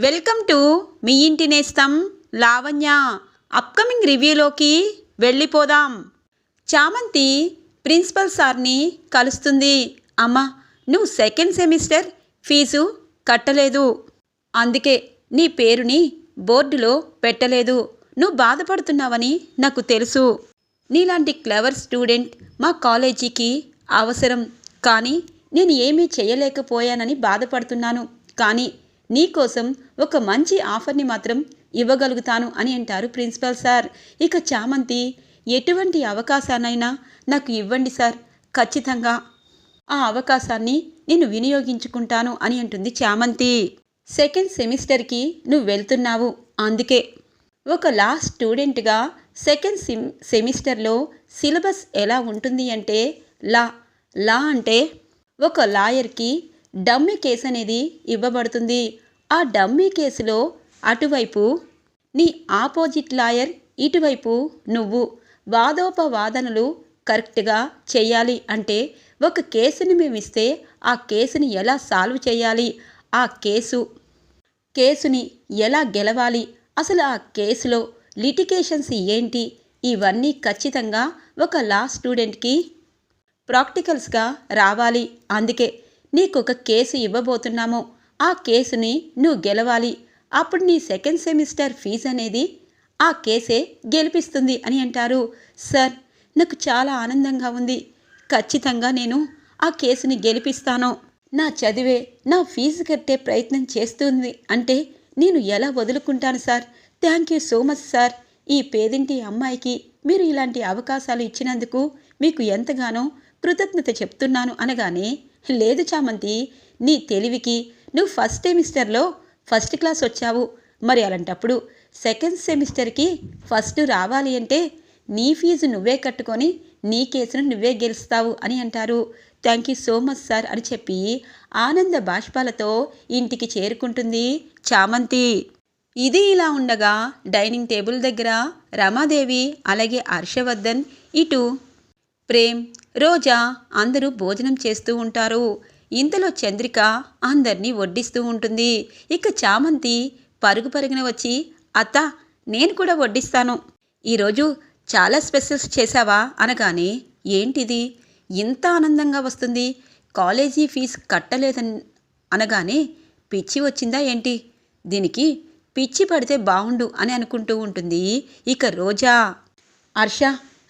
Welcome to me ఇంటి నేస్తం Lavanya. Upcoming రివ్యూలోకి వెళ్ళిపోదాం. చామంతి ప్రిన్సిపల్ సార్ని కలుస్తుంది. అమ్మా నువ్వు సెకండ్ సెమిస్టర్ ఫీజు కట్టలేదు. అందుకే నీ పేరుని బోర్డులో పెట్టలేదు. నువ్వు బాధపడుతున్నావని నాకు తెలుసు. నీలాంటి క్లవర్ స్టూడెంట్ మా కాలేజీకి అవసరం. కానీ నేను ఏమీ చేయలేకపోయానని బాధపడుతున్నాను. కానీ నీకోసం ఒక మంచి ఆఫర్ని మాత్రం ఇవ్వగలుగుతాను అని అంటారు ప్రిన్సిపల్ సార్. ఇక చామంతి ఎటువంటి అవకాశానైనా నాకు ఇవ్వండి సార్. ఖచ్చితంగా ఆ అవకాశాన్ని నేను వినియోగించుకుంటాను అని అంటుంది చామంతి. సెకండ్ సెమిస్టర్కి నువ్వు వెళ్తున్నావు. అందుకే ఒక లా స్టూడెంట్గా సెకండ్ సెమ్ సెమిస్టర్లో సిలబస్ ఎలా ఉంటుంది అంటే లా లా అంటే ఒక లాయర్కి డమ్మీ కేసు అనేది ఇవ్వబడుతుంది. ఆ డమ్మీ కేసులో అటువైపు నీ ఆపోజిట్ లాయర్ ఇటువైపు నువ్వు వాదోపవాదనలు కరెక్ట్గా చేయాలి అంటే ఒక కేసుని మేము ఇస్తే ఆ కేసుని ఎలా సాల్వ్ చేయాలి? ఆ కేసు కేసుని ఎలా గెలవాలి? అసలు ఆ కేసులో లిటికేషన్స్ ఏంటి? ఇవన్నీ ఖచ్చితంగా ఒక లా స్టూడెంట్కి ప్రాక్టికల్స్గా రావాలి. అందుకే నీకు ఒక కేసు ఇవ్వబోతున్నాము. ఆ కేసుని నువ్వు గెలవాలి. అప్పుడు నీ సెకండ్ సెమిస్టర్ ఫీజు అనేది ఆ కేసే గెలిపిస్తుంది అని అంటారు. సార్ నాకు చాలా ఆనందంగా ఉంది. ఖచ్చితంగా నేను ఆ కేసుని గెలిపిస్తాను. నా చదివే నా ఫీజు కట్టే ప్రయత్నం చేస్తుంది అంటే నేను ఎలా వదులుకుంటాను sir? Thank you so much sir. ఈ పేదింటి అమ్మాయికి మీరు ఇలాంటి అవకాశాలు ఇచ్చినందుకు మీకు ఎంతగానో కృతజ్ఞత చెప్తున్నాను అనగానే లేదు చామంతి నీ తెలివికి నువ్వు ఫస్ట్ సెమిస్టర్లో ఫస్ట్ క్లాస్ వచ్చావు. మరి అలాంటప్పుడు సెకండ్ సెమిస్టర్కి ఫస్ట్ రావాలి అంటే నీ ఫీజు నువ్వే కట్టుకొని నీ కేసును నువ్వే గెలుస్తావు అని అంటారు. Thank you so much sir అని చెప్పి ఆనంద బాష్పాలతో ఇంటికి చేరుకుంటుంది చామంతి. ఇది ఇలా ఉండగా డైనింగ్ టేబుల్ దగ్గర రమాదేవి అలాగే హర్షవర్ధన్ ఇటు ప్రేమ్ రోజా అందరూ భోజనం చేస్తూ ఉంటారు. ఇంతలో చంద్రిక అందరినీ వడ్డిస్తూ ఉంటుంది. ఇక చామంతి పరుగు పరుగున వచ్చి అత్త నేను కూడా వడ్డిస్తాను. ఈరోజు చాలా స్పెషల్స్ చేశావా? అనగానే ఏంటిది? ఇంత ఆనందంగా వస్తుంది. కాలేజీ ఫీజు కట్టలేదని అనగానే పిచ్చి వచ్చిందా ఏంటి? దీనికి పిచ్చి పడితే బాగుండు అని అనుకుంటూ ఉంటుంది ఇక రోజా. హర్ష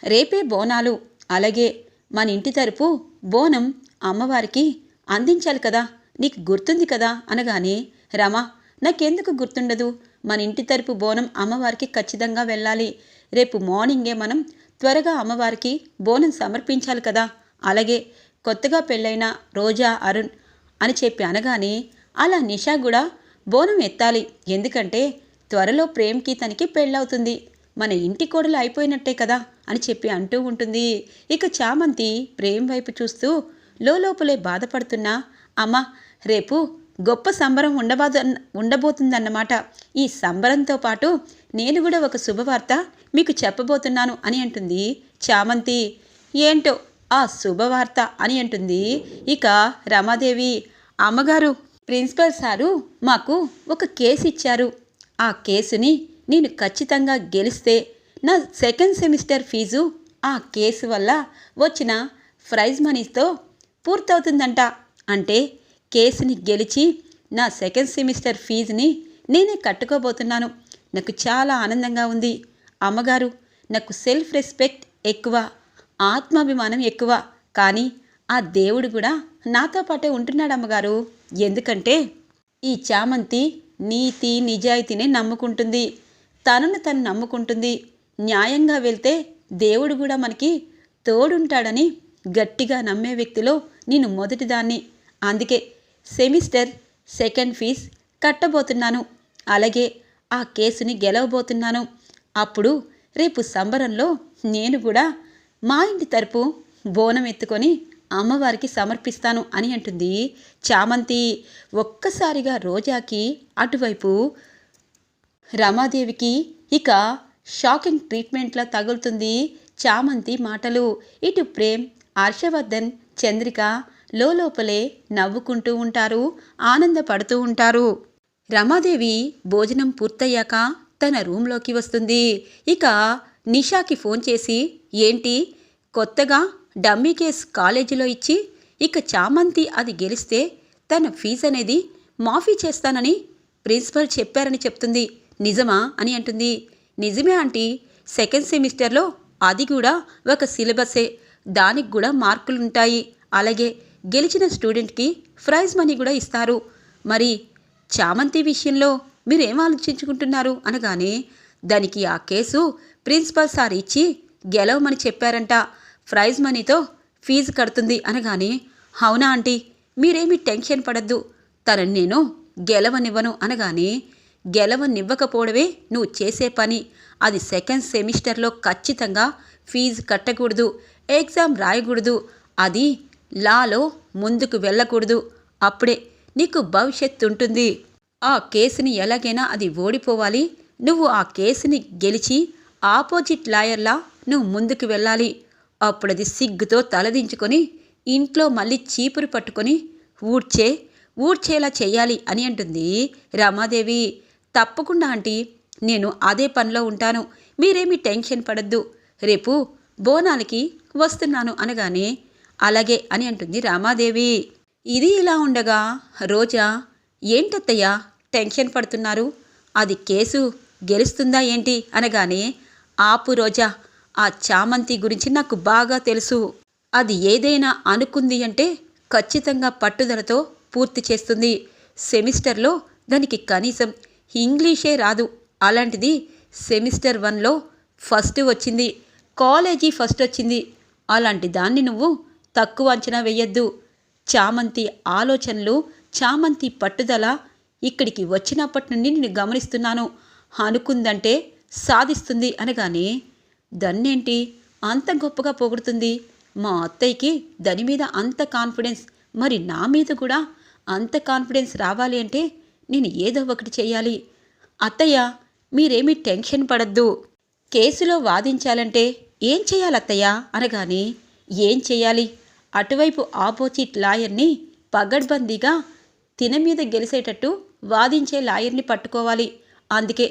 రేపే బోనాలు. అలాగే మన ఇంటి తరపు బోనం అమ్మవారికి అందించాలి కదా నీకు గుర్తుంది కదా అనగానే రమా నాకెందుకు గుర్తుండదు? మన ఇంటి తరపు బోనం అమ్మవారికి ఖచ్చితంగా వెళ్ళాలి. రేపు మార్నింగే మనం త్వరగా అమ్మవారికి బోనం సమర్పించాలి కదా. అలాగే కొత్తగా పెళ్ళైన రోజా అరుణ్ అని చెప్పి అనగానే అలా నిషా కూడా బోనం ఎత్తాలి. ఎందుకంటే త్వరలో ప్రేమ్కి తనకి పెళ్ళవుతుంది. మన ఇంటి కోడలు అయిపోయినట్టే కదా అని చెప్పి అంటూ ఉంటుంది. ఇక చామంతి ప్రేమ్ వైపు చూస్తూ లోపలే బాధపడుతున్నా అమ్మా రేపు గొప్ప సంబరం ఉండబాదు ఉండబోతుందన్నమాట. ఈ సంబరంతో పాటు నేను కూడా ఒక శుభవార్త మీకు చెప్పబోతున్నాను అని అంటుంది చామంతి. ఏంటో ఆ శుభవార్త అని అంటుంది ఇక రమాదేవి. అమ్మగారు ప్రిన్సిపల్ సారు మాకు ఒక కేసు ఇచ్చారు ఆ కేసుని నేను ఖచ్చితంగా గెలిస్తే నా సెకండ్ సెమిస్టర్ ఫీజు ఆ కేసు వల్ల వచ్చిన ప్రైజ్ మనీతో పూర్తవుతుందంట. అంటే కేసుని గెలిచి నా సెకండ్ సెమిస్టర్ ఫీజుని నేనే కట్టుకోబోతున్నాను. నాకు చాలా ఆనందంగా ఉంది. అమ్మగారు నాకు సెల్ఫ్ రెస్పెక్ట్ ఎక్కువ ఆత్మాభిమానం ఎక్కువ. కానీ ఆ దేవుడు కూడా నాతో పాటే ఉంటున్నాడు అమ్మగారు. ఎందుకంటే ఈ చామంతి నీతి నిజాయితీనే నమ్ముకుంటుంది. తనను తను నమ్ముకుంటుంది. న్యాయంగా వెళ్తే దేవుడు కూడా మనకి తోడుంటాడని గట్టిగా నమ్మే వ్యక్తిలో నేను మొదటిదాన్ని. అందుకే సెమిస్టర్ సెకండ్ ఫీజ్ కట్టబోతున్నాను. అలాగే ఆ కేసుని గెలవబోతున్నాను. అప్పుడు రేపు సంబరంలో నేను కూడా మా ఇంటి తరపు బోనం ఎత్తుకొని అమ్మవారికి సమర్పిస్తాను అని అంటుంది చామంతి. ఒక్కసారిగా రోజాకి అటువైపు రమాదేవికి ఇక షాకింగ్ ట్రీట్మెంట్లా తగులుతుంది చామంతి మాటలు. ఇటు ప్రేమ్ హర్షవర్ధన్ చంద్రిక లోపలే నవ్వుకుంటూ ఉంటారు ఆనందపడుతూ ఉంటారు. రమాదేవి భోజనం పూర్తయ్యాక తన రూంలోకి వస్తుంది. ఇక నిషాకి ఫోన్ చేసి ఏంటి? కొత్తగా డమ్మీ కేస్ కాలేజీలో ఇచ్చి ఇక చామంతి అది గెలిస్తే తన ఫీజు అనేది మాఫీ చేస్తానని ప్రిన్సిపల్ చెప్పారని చెప్తుంది. నిజమా అని అంటుంది. నిజమే ఆంటీ. సెకండ్ సెమిస్టర్లో అది కూడా ఒక సిలబసే. దానికి కూడా మార్కులుంటాయి. అలాగే గెలిచిన స్టూడెంట్కి ప్రైజ్ మనీ కూడా ఇస్తారు. మరి చామంతి విషయంలో మీరేం ఆలోచించుకుంటున్నారు అనగానే దానికి ఆ కేసు ప్రిన్సిపల్ సార్ ఇచ్చి గెలవమని చెప్పారంట. ప్రైజ్ మనీతో ఫీజు కడుతుంది అనగానే అవునా ఆంటీ మీరేమీ టెన్షన్ పడద్దు. తనని నేను గెలవనివ్వను అనగానే గెలవనివ్వకపోవడమే నువ్వు చేసే పని. అది సెకండ్ సెమిస్టర్లో ఖచ్చితంగా ఫీజు కట్టకూడదు ఎగ్జామ్ రాయకూడదు. అది లాలో ముందుకు వెళ్ళకూడదు. అప్పుడే నీకు భవిష్యత్తు ఉంటుంది. ఆ కేసుని ఎలాగైనా అది ఓడిపోవాలి. నువ్వు ఆ కేసుని గెలిచి ఆపోజిట్ లాయర్లా నువ్వు ముందుకు వెళ్ళాలి. అప్పుడది సిగ్గుతో తలదించుకొని ఇంట్లో మళ్ళీ చీపురు పట్టుకొని ఊడ్చే ఊడ్చేలా చేయాలి అని అంటుంది రమాదేవి. తప్పకుండా ఆంటీ నేను అదే పనిలో ఉంటాను. మీరేమీ టెన్షన్ పడద్దు. రేపు బోనాలకి వస్తున్నాను అనగానే అలాగే అని అంటుంది రామాదేవి. ఇది ఇలా ఉండగా రోజా ఏంటత్తయ్యా టెన్షన్ పడుతున్నారు? అది కేసు గెలుస్తుందా ఏంటి? అనగానే ఆపు రోజా ఆ చామంతి గురించి నాకు బాగా తెలుసు. అది ఏదైనా అనుకుంది అంటే ఖచ్చితంగా పట్టుదలతో పూర్తి చేస్తుంది. సెమిస్టర్లో దానికి కనీసం ఇంగ్లీషే రాదు. అలాంటిది సెమిస్టర్ వన్లో ఫస్ట్ వచ్చింది. కాలేజీ ఫస్ట్ వచ్చింది. అలాంటి దాన్ని నువ్వు తక్కువ అంచనా వేయద్దు. చామంతి ఆలోచనలు చామంతి పట్టుదల ఇక్కడికి వచ్చినప్పటి నుండి నేను గమనిస్తున్నాను. అనుకుందంటే సాధిస్తుంది అనగానే దన్నేంటి? అంత గొప్పగా పొగుడుతుంది. మా అత్తయ్యకి దాని మీద అంత కాన్ఫిడెన్స్ మరి నా మీద కూడా అంత కాన్ఫిడెన్స్ రావాలి అంటే నేను ఏదో ఒకటి చేయాలి. అత్తయ్య మీరేమీ టెన్షన్ పడద్దు. కేసులో వాదించాలంటే ఏం చేయాలి అత్తయ్య? అనగానే ఏం చేయాలి? అటువైపు ఆపోజిట్ లాయర్ని పగడ్బందీగా తిన మీద గెలిచేటట్టు వాదించే లాయర్ని పట్టుకోవాలి. అందుకే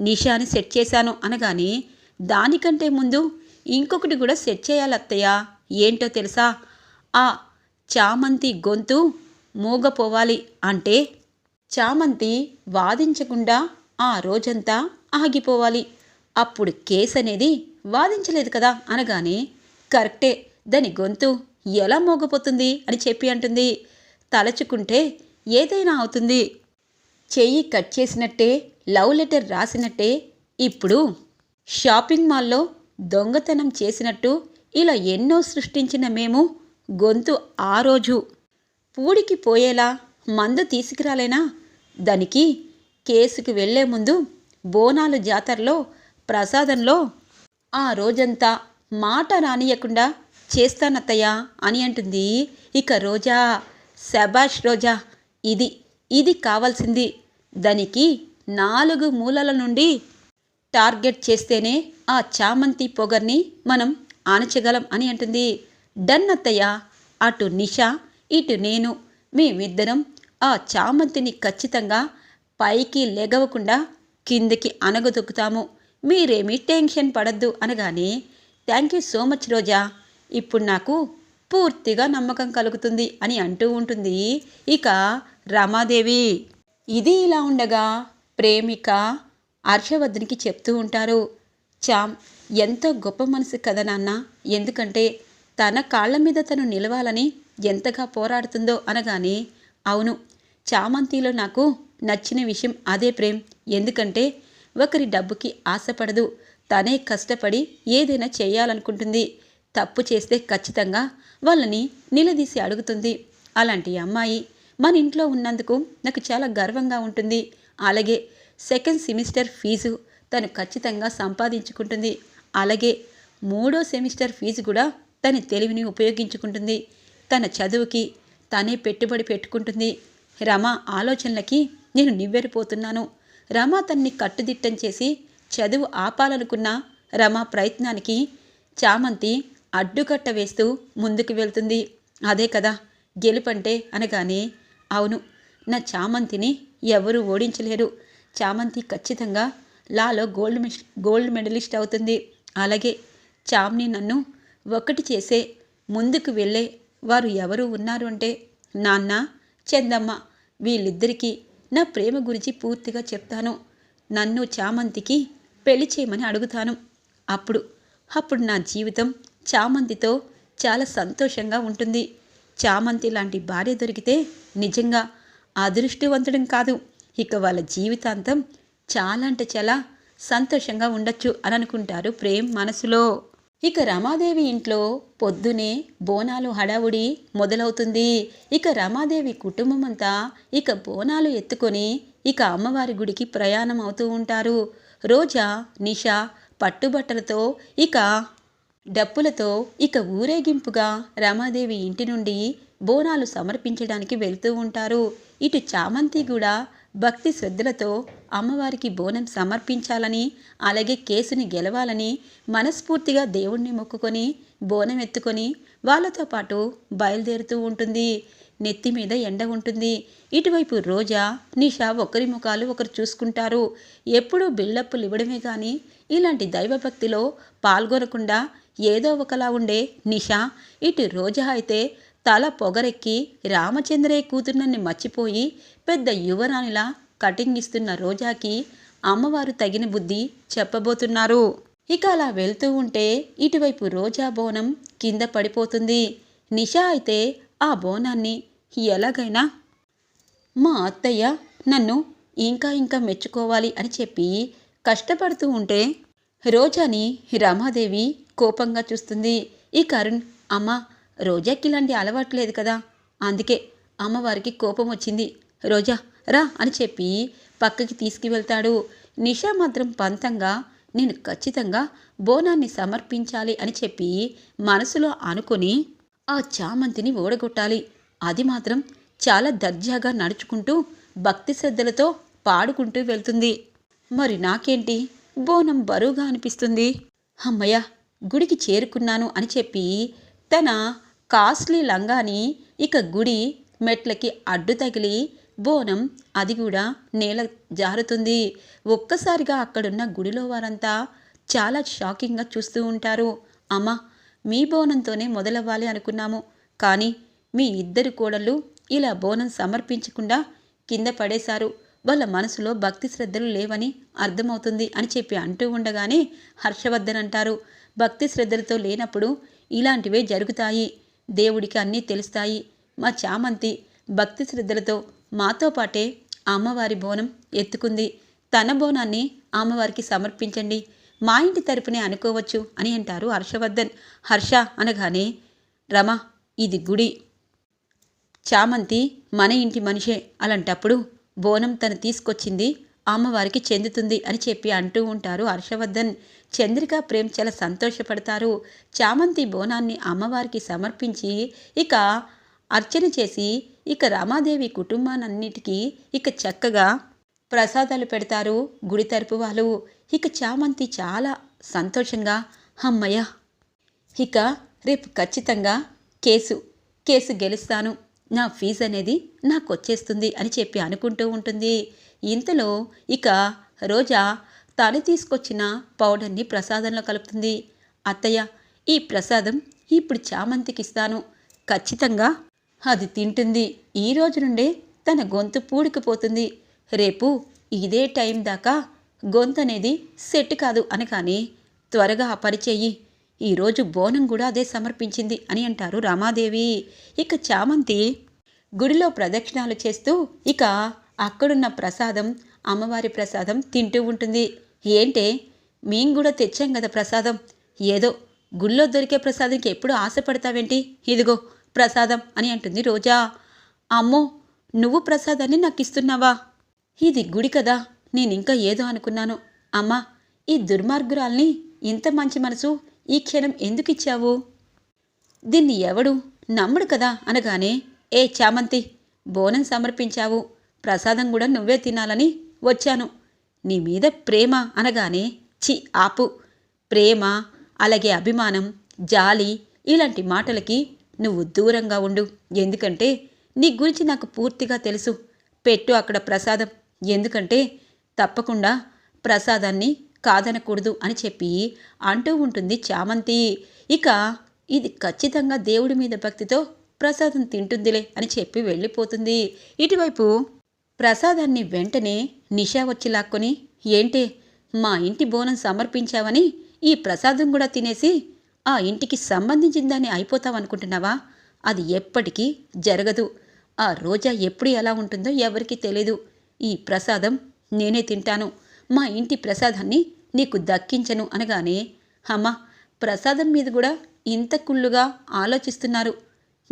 నిషాని సెట్ చేశాను అనగానే దానికంటే ముందు ఇంకొకటి కూడా సెట్ చేయాలి అత్తయ్య. ఏంటో తెలుసా? ఆ చామంతి గొంతు మూగపోవాలి అంటే చామంతి వాదించకుండా ఆ రోజంతా ఆగిపోవాలి. అప్పుడు కేసు అనేది వాదించలేదు కదా అనగానే కరెక్టే దాని గొంతు ఎలా మోగపోతుంది అని చెప్పి అంటుంది. తలచుకుంటే ఏదైనా అవుతుంది. చెయ్యి కట్ చేసినట్టే లవ్ లెటర్ రాసినట్టే ఇప్పుడు షాపింగ్ మాల్లో దొంగతనం చేసినట్టు ఇలా ఎన్నో సృష్టించిన మేము గొంతు ఆ రోజు. పూడికి పోయేలా మందు తీసుకురాలేనా? దానికి కేసుకు వెళ్ళే ముందు బోనాలు జాతరలో ప్రసాదంలో ఆ రోజంతా మాట రానియకుండా చేస్తానత్తయ్యా అని అంటుంది. ఇక రోజా శబాష్ రోజా ఇది ఇది కావాల్సింది. దానికి నాలుగు మూలల నుండి టార్గెట్ చేస్తేనే ఆ చామంతి పొగర్ని మనం ఆనచగలం అని అంటుంది. డన్ అత్తయ్య అటు నిషా ఇటు నేను మేమిద్దరం ఆ చామంతిని ఖచ్చితంగా పైకి లెగవకుండా కిందికి అనగదొక్కుతాము మీరేమీ టెన్షన్ పడద్దు అనగానే thank you so much Roja. ఇప్పుడు నాకు పూర్తిగా నమ్మకం కలుగుతుంది అని అంటూ ఉంటుంది. ఇక రమాదేవి. ఇది ఇలా ఉండగా ప్రేమిక హర్షవర్ధన్కి చెప్తూ ఉంటారు చామ్ ఎంతో గొప్ప మనసు కదా నాన్న. ఎందుకంటే తన కాళ్ళ మీద తను నిలవాలని ఎంతగా పోరాడుతుందో అనగానే అవును చామంతిలో నాకు నచ్చిన విషయం అదే ప్రేమ్. ఎందుకంటే ఒకరి డబ్బుకి ఆశపడదు తనే కష్టపడి ఏదైనా చేయాలనుకుంటుంది. తప్పు చేస్తే ఖచ్చితంగా వాళ్ళని నిలదీసి అడుగుతుంది. అలాంటి అమ్మాయి మన ఇంట్లో ఉన్నందుకు నాకు చాలా గర్వంగా ఉంటుంది. అలాగే సెకండ్ సెమిస్టర్ ఫీజు తను ఖచ్చితంగా సంపాదించుకుంటుంది. అలాగే మూడో సెమిస్టర్ ఫీజు కూడా తన తెలివిని ఉపయోగించుకుంటుంది. తన చదువుకి తనే పెట్టుబడి పెట్టుకుంటుంది. రమ ఆలోచనలకి నేను నివ్వెరిపోతున్నాను. రమ తన్ని కట్టుదిట్టం చేసి చదువు ఆపాలనుకున్న రమ ప్రయత్నానికి చామంతి అడ్డుకట్ట వేస్తూ ముందుకు వెళ్తుంది. అదే కదా గెలుపంటే అనగానే అవును నా చామంతిని ఎవరు ఓడించలేరు. చామంతి ఖచ్చితంగా లాలో గోల్డ్ మెస్ గోల్డ్ మెడలిస్ట్ అవుతుంది. అలాగే చామ్ని నన్ను ఒకటి చేసే ముందుకు వెళ్ళే వారు ఎవరు ఉన్నారు అంటే నాన్న చందమ్మ వీళ్ళిద్దరికీ నా ప్రేమ గురించి పూర్తిగా చెప్తాను. నన్ను చామంతికి పెళ్ళి చేయమని అడుగుతాను. అప్పుడు అప్పుడు నా జీవితం చామంతితో చాలా సంతోషంగా ఉంటుంది. చామంతి లాంటి భార్య దొరికితే నిజంగా అదృష్టవంతుడం కాదు. ఇక వాళ్ళ జీవితాంతం చాలా అంటే చాలా సంతోషంగా ఉండొచ్చు అని అనుకుంటారు ప్రేమ్ మనసులో. ఇక రమాదేవి ఇంట్లో పొద్దునే బోనాలు హడావుడి మొదలవుతుంది. ఇక రమాదేవి కుటుంబం అంతా ఇక బోనాలు ఎత్తుకొని ఇక అమ్మవారి గుడికి ప్రయాణం అవుతూ ఉంటారు. రోజా నిషా పట్టుబట్టలతో ఇక డప్పులతో ఇక ఊరేగింపుగా రమాదేవి ఇంటి నుండి బోనాలు సమర్పించడానికి వెళ్తూ ఉంటారు. ఇటు చామంతి కూడా భక్తి శ్రద్ధలతో అమ్మవారికి బోనం సమర్పించాలని అలాగే కేసుని గెలవాలని మనస్ఫూర్తిగా దేవుణ్ణి మొక్కుకొని బోనం ఎత్తుకొని వాళ్ళతో పాటు బయలుదేరుతూ ఉంటుంది. నెత్తి మీద ఎండ ఉంటుంది. ఇటువైపు రోజా నిషా ఒకరి ముఖాలు ఒకరు చూసుకుంటారు. ఎప్పుడూ బిల్డప్పులు ఇవ్వడమే కానీ ఇలాంటి దైవభక్తిలో పాల్గొనకుండా ఏదో ఒకలా ఉండే నిషా ఇటు రోజా అయితే తల పొగరెక్కి రామచంద్రయ్య కూతుర్నని మర్చిపోయి పెద్ద యువరాణిలా కటింగ్ ఇస్తున్న రోజాకి అమ్మవారు తగిన బుద్ధి చెప్పబోతున్నారు. ఇక అలా వెళ్తూ ఉంటే ఇటువైపు రోజా బోనం కింద పడిపోతుంది. నిషా అయితే ఆ బోనాన్ని ఎలాగైనా మా అత్తయ్య నన్ను ఇంకా ఇంకా మెచ్చుకోవాలి అని చెప్పి కష్టపడుతూ ఉంటే రోజాని రమాదేవి కోపంగా చూస్తుంది. ఈ కరుణ్ అమ్మ రోజాకి ఇలాంటి అలవాటు లేదు కదా. అందుకే అమ్మవారికి కోపం వచ్చింది. రోజా రా అని చెప్పి పక్కకి తీసుకువెళ్తాడు. నిషా మాత్రం పంతంగా నేను ఖచ్చితంగా బోనాన్ని సమర్పించాలి అని చెప్పి మనసులో అనుకొని ఆ చామంతిని ఓడగొట్టాలి అది మాత్రం చాలా దర్జాగా నడుచుకుంటూ భక్తి శ్రద్ధలతో పాడుకుంటూ వెళ్తుంది. మరి నాకేంటి? బోనం బరువుగా అనిపిస్తుంది. అమ్మయ్య గుడికి చేరుకున్నాను అని చెప్పి తన కాస్ట్లీ లంగాని ఇక గుడి మెట్లకి అడ్డు తగిలి బోనం అది కూడా నేల జారుతుంది. ఒక్కసారిగా అక్కడున్న గుడిలో వారంతా చాలా షాకింగ్గా చూస్తూ ఉంటారు. అమ్మా మీ బోనంతోనే మొదలవ్వాలి అనుకున్నాము. కానీ మీ ఇద్దరు కోడళ్ళు ఇలా బోనం సమర్పించకుండా కింద పడేశారు. వాళ్ళ మనసులో భక్తి శ్రద్ధలు లేవని అర్థమవుతుంది అని చెప్పి అంటూ ఉండగానే హర్షవర్ధన్ అంటారు భక్తి శ్రద్ధలతో లేనప్పుడు ఇలాంటివే జరుగుతాయి. దేవుడికి అన్నీ తెలుస్తాయి. మా చామంతి భక్తి శ్రద్ధలతో మాతో పాటే అమ్మవారి బోనం ఎత్తుకుంది. తన బోనాన్ని అమ్మవారికి సమర్పించండి. మా ఇంటి తరపునే అనుకోవచ్చు అని అంటారు హర్షవర్ధన్. హర్ష అనగానే రమ ఇది గుడి. చామంతి మన ఇంటి మనిషే అలాంటప్పుడు బోనం తను తీసుకొచ్చింది అమ్మవారికి చెందుతుంది అని చెప్పి అంటూ ఉంటారు హర్షవర్ధన్. చంద్రిక ప్రేమ్ చాలా సంతోషపడతారు. చామంతి బోనాన్ని అమ్మవారికి సమర్పించి ఇక అర్చన చేసి ఇక రామాదేవి కుటుంబానన్నిటికీ ఇక చక్కగా ప్రసాదాలు పెడతారు గుడి తరపు వాళ్ళు. ఇక చామంతి చాలా సంతోషంగా అమ్మయ్య ఇక రేపు ఖచ్చితంగా కేసు కేసు గెలుస్తాను. నా ఫీజు అనేది నాకు వచ్చేస్తుంది అని చెప్పి అనుకుంటూ ఉంటుంది. ఇంతలో ఇక రోజా తను తీసుకొచ్చిన పౌడర్ని ప్రసాదంలో కలుపుతుంది. అత్తయ్య ఈ ప్రసాదం ఇప్పుడు చామంతికి ఇస్తాను ఖచ్చితంగా అది తింటుంది. ఈ రోజు నుండే తన గొంతు పూడికిపోతుంది. రేపు ఇదే టైం దాకా గొంతు అనేది సెట్ కాదు అనగానే త్వరగా ఆ పని చెయ్యి ఈరోజు బోనం కూడా అదే సమర్పించింది అని అంటారు రామాదేవి. ఇక చామంతి గుడిలో ప్రదక్షిణాలు చేస్తూ ఇక అక్కడున్న ప్రసాదం అమ్మవారి ప్రసాదం తింటూ ఉంటుంది. ఏంటే? మేం కూడా తెచ్చాం కదా ప్రసాదం. ఏదో గుళ్ళో దొరికే ప్రసాదంకి ఎప్పుడు ఆశపడతావేంటి? ఇదిగో ప్రసాదం అని అంటుంది రోజా. అమ్మో నువ్వు ప్రసాదాన్ని నాకు ఇస్తున్నావా ఇది గుడి కదా నేను ఇంకా ఏదో అనుకున్నాను. అమ్మా ఈ దుర్మార్గురాల్ని ఇంత మంచి మనసు ఈ క్షణం ఎందుకు ఇచ్చావు దీన్ని ఎవడు? నమ్ముడు కదా అనగానే ఏ చామంతి బోనం సమర్పించావు. ప్రసాదం కూడా నువ్వే తినాలని వచ్చాను. నీ మీద ప్రేమ అనగానే చి ఆపు. ప్రేమ అలాగే అభిమానం జాలి ఇలాంటి మాటలకి నువ్వు దూరంగా ఉండు. ఎందుకంటే నీ గురించి నాకు పూర్తిగా తెలుసు. పెట్టు అక్కడ ప్రసాదం. ఎందుకంటే తప్పకుండా ప్రసాదాన్ని కాదనకూడదు అని చెప్పి అంటూ ఉంటుంది చామంతి. ఇక ఇది ఖచ్చితంగా దేవుడి మీద భక్తితో ప్రసాదం తింటుందిలే అని చెప్పి వెళ్ళిపోతుంది. ఇటువైపు ప్రసాదాన్ని వెంటనే నిషా వచ్చి లాక్కొని ఏంటే మా ఇంటి బోనం సమర్పించావని ఈ ప్రసాదం కూడా తినేసి ఆ ఇంటికి సంబంధించిందని దాన్ని అయిపోతావనుకుంటున్నావా అది ఎప్పటికీ జరగదు. ఆ రోజా ఎప్పుడు ఎలా ఉంటుందో ఎవరికీ తెలీదు. ఈ ప్రసాదం నేనే తింటాను. మా ఇంటి ప్రసాదాన్ని నీకు దక్కించను అనగానే అమ్మ ప్రసాదం మీద కూడా ఇంత కుళ్ళుగా ఆలోచిస్తున్నారు.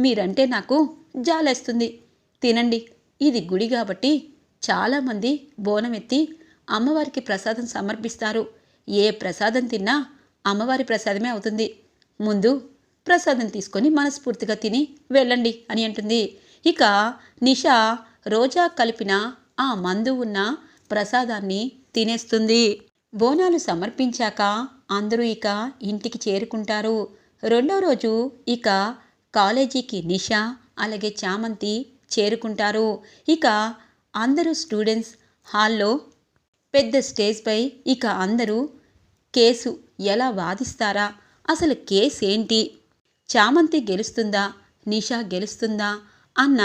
మీరంటే నాకు జాలేస్తుంది. తినండి. ఇది గుడి కాబట్టి చాలామంది బోనం ఎత్తి అమ్మవారికి ప్రసాదం సమర్పిస్తారు. ఏ ప్రసాదం తిన్నా అమ్మవారి ప్రసాదమే అవుతుంది. ముందు ప్రసాదం తీసుకొని మనస్ఫూర్తిగా తిని వెళ్ళండి అని అంటుంది. ఇక నిషా రోజా కలిపిన ఆ మందు ఉన్న ప్రసాదాన్ని తినేస్తుంది. బోనాలు సమర్పించాక అందరూ ఇక ఇంటికి చేరుకుంటారు. రెండో రోజు ఇక కాలేజీకి నిషా అలాగే చామంతి చేరుకుంటారు. ఇక అందరూ స్టూడెంట్స్ హాల్లో పెద్ద స్టేజ్పై ఇక అందరూ కేసు ఎలా వాదిస్తారా అసలు కేసు ఏంటి చామంతి గెలుస్తుందా? నిషా గెలుస్తుందా? అన్న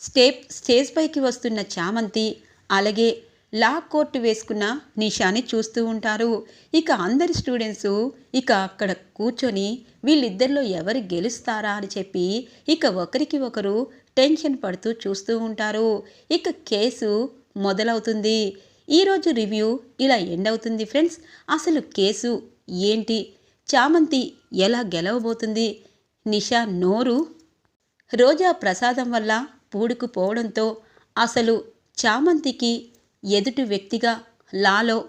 స్టేప్ స్టేజ్ పైకి వస్తున్న చామంతి అలాగే లా కోర్టు వేసుకున్న నిషాని చూస్తూ ఉంటారు. ఇక అందరి స్టూడెంట్స్ ఇక అక్కడ కూర్చొని వీళ్ళిద్దరిలో ఎవరు గెలుస్తారా అని చెప్పి ఇక ఒకరికి ఒకరు టెన్షన్ పడుతూ చూస్తూ ఉంటారు. ఇక కేసు మొదలవుతుంది. ఈరోజు రివ్యూ ఇలా ఎండ్ అవుతుంది ఫ్రెండ్స్. అసలు కేసు ఏంటి? చామంతి ఎలా గెలవబోతుంది? నిషా నోరు. రోజా ప్రసాదం వల్ల పూడుకుపోవడంతో అసలు చామంతికి ఎదుటి వ్యక్తిగా లాలో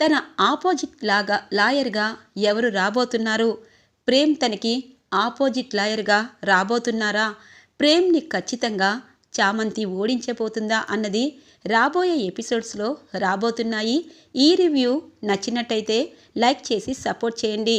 తన ఆపోజిట్ లాగా లాయర్గా ఎవరు రాబోతున్నారు? ప్రేమ్ తనకి ఆపోజిట్ లాయర్గా రాబోతున్నారా? ప్రేమ్ని ఖచ్చితంగా చామంతి ఓడించబోతుందా అన్నది రాబోయే ఎపిసోడ్స్లో రాబోతున్నాయి. ఈ రివ్యూ నచ్చినట్టయితే లైక్ చేసి సపోర్ట్ చేయండి.